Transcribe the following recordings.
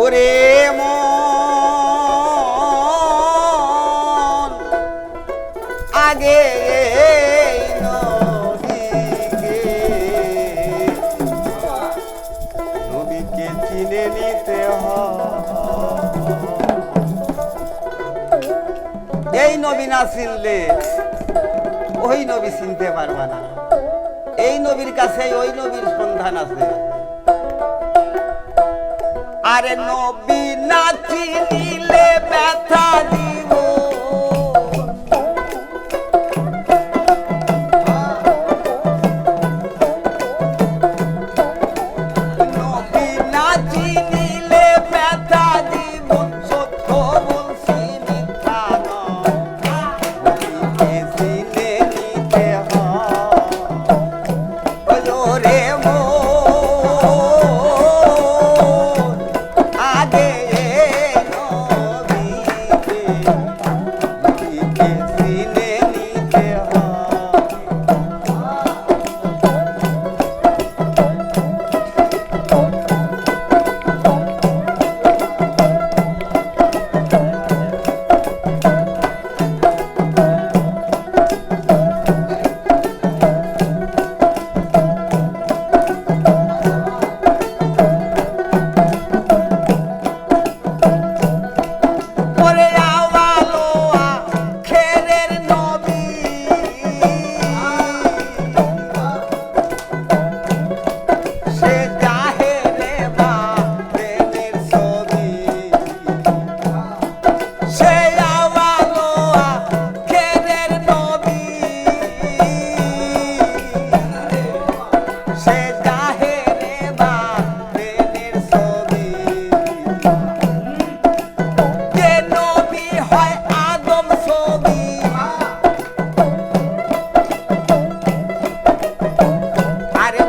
ওরে মন। আগে নবীকে চিনে নিতে এই নবী না চিনলে ওই নবী চিনতে পারবা না। এই নবীর কাছে ওই নবীর সন্ধান আছে। আরে নবী নাচি নিলে ব্যথা দিব।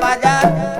বাজার